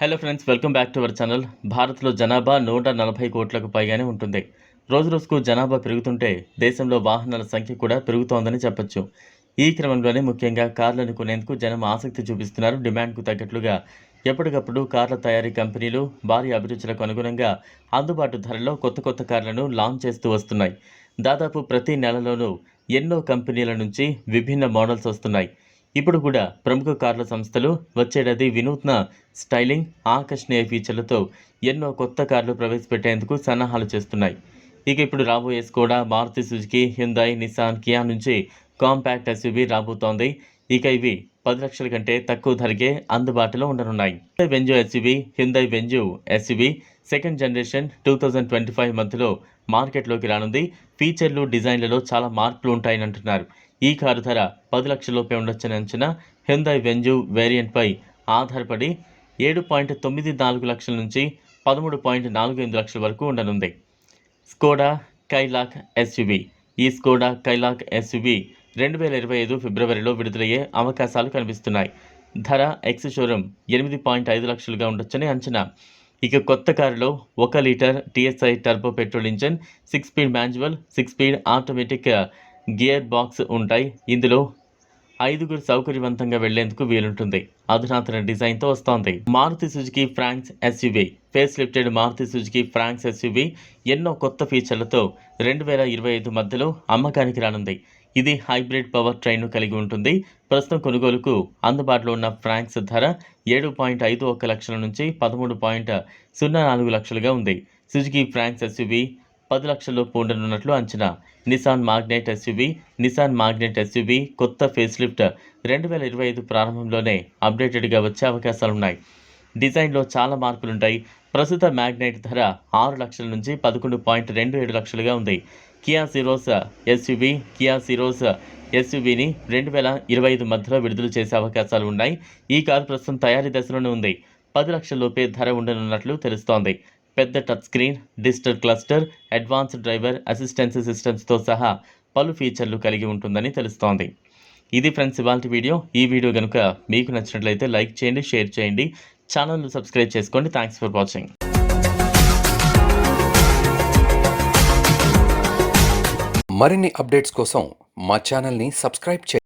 Hello friends welcome back to our channel భారత్లో జనాభా నూట నలభై కోట్లకు పైగానే ఉంటుంది. రోజు రోజుకు జనాభా పెరుగుతుంటే దేశంలో వాహనాల సంఖ్య కూడా పెరుగుతోందని చెప్పొచ్చు. ఈ క్రమంలోనే ముఖ్యంగా కార్లను కొనేందుకు జనం ఆసక్తి చూపిస్తున్నారు. డిమాండ్కు తగ్గట్లుగా ఎప్పటికప్పుడు కార్ల తయారీ కంపెనీలు భారీ అభిరుచులకు అనుగుణంగా అందుబాటు ధరలో కొత్త కొత్త కార్లను లాంచ్ చేస్తూ వస్తున్నాయి. దాదాపు ప్రతి నెలలోనూ ఎన్నో కంపెనీల నుంచి విభిన్న మోడల్స్ వస్తున్నాయి. ఇప్పుడు కూడా ప్రముఖ కార్ల సంస్థలు వచ్చేటది వినూత్న స్టైలింగ్ ఆకర్షణీయ ఫీచర్లతో ఎన్నో కొత్త కార్లు ప్రవేశపెట్టేందుకు సన్నాహాలు చేస్తున్నాయి. ఇక ఇప్పుడు రాబోయే Skoda Maruti Suzuki Hyundai Nissan Kia నుంచి కాంపాక్ట్ ఎస్యూబీ రాబోతోంది. ఇక ఇవి పది లక్షల కంటే తక్కువ ధరకే అందుబాటులో ఉండనున్నాయి. Venue SUV Hyundai Venue SUV second generation two thousand twenty five మధ్యలో మార్కెట్లోకి రానుంది. ఫీచర్లు డిజైన్లలో చాలా మార్పులు ఉంటాయని అంటున్నారు. ఈ కారు ధర పది లక్షలలోపే ఉండొచ్చని అంచనా హ్యుందై వెంజు వేరియంట్పై ఆధారపడి ఏడు పాయింట్ తొమ్మిది నాలుగు లక్షల నుంచి పదమూడు పాయింట్ నాలుగు ఎనిమిది లక్షల వరకు ఉండనుంది. స్కోడా కైలాక్ ఎస్యువి ఈ స్కోడా కైలాక్ ఎస్యువి రెండు వేల ఇరవై ఐదు ఫిబ్రవరిలో విడుదలయ్యే అవకాశాలు కనిపిస్తున్నాయి. ధర ఎక్స్ షోరూమ్ ఎనిమిది పాయింట్ ఐదు లక్షలుగా ఉండొచ్చని అంచనా. ఇక కొత్త కారులో ఒక litre TSI turbo petrol engine six speed manual six speed automatic gear box ఉంటాయి. ఇందులో ఐదుగురు సౌకర్యవంతంగా వెళ్ళేందుకు వీలుంటుంది. అధునాతన డిజైన్తో వస్తోంది. Maruti Suzuki Fronx SUV. Face lifted Maruti Suzuki Fronx SUV ఎన్నో కొత్త ఫీచర్లతో రెండు వేల ఇరవై ఐదు మధ్యలో అమ్మకానికి రానుంది. ఇది హైబ్రిడ్ పవర్ ట్రైన్ను కలిగి ఉంటుంది. ప్రస్తుతం కొనుగోలుకు అందుబాటులో ఉన్న ఫ్రాంక్స్ ధర ఏడు పాయింట్ ఐదు ఒక్క లక్షల నుంచి పదమూడు పాయింట్ సున్నా నాలుగు లక్షలుగా ఉంది. సుజుకి ఫ్రాంక్స్ ఎస్యూవి పది లక్షల్లోపు ఉండనున్నట్లు అంచనా. Nissan Magnite SUV Nissan Magnite SUV కొత్త ఫేస్ లిఫ్ట్ రెండు వేల ఇరవై ఐదు ప్రారంభంలోనే అప్డేటెడ్గా వచ్చే అవకాశాలున్నాయి. డిజైన్లో చాలా మార్పులుంటాయి. ప్రస్తుత మ్యాగ్నైట్ ధర ఆరు లక్షల నుంచి పదకొండు పాయింట్ రెండు ఏడు లక్షలుగా ఉంది. Kia Syros SUV Kia Syros ఎస్యూవీని రెండు వేల ఇరవై ఐదు మధ్యలో విడుదల చేసే అవకాశాలు ఉన్నాయి. ఈ కారు ప్రస్తుతం తయారీ దశలోనే ఉంది. పది లక్షల లోపే ధర ఉండనున్నట్లు తెలుస్తోంది. పెద్ద touch screen digital cluster advanced driver assistance సిస్టమ్స్తో సహా పలు ఫీచర్లు కలిగి ఉంటుందని తెలుస్తోంది. ఇది ఫ్రెండ్స్ ఇవాళ వీడియో. ఈ వీడియో కనుక మీకు నచ్చినట్లయితే లైక్ చేయండి షేర్ చేయండి. ఛానల్ను సబ్స్క్రైబ్ చేసుకోండి. థ్యాంక్స్ ఫర్ వాచింగ్ మరిన్ని అప్డేట్స్ కోసం మా ఛానల్ని సబ్స్క్రైబ్ చేయండి.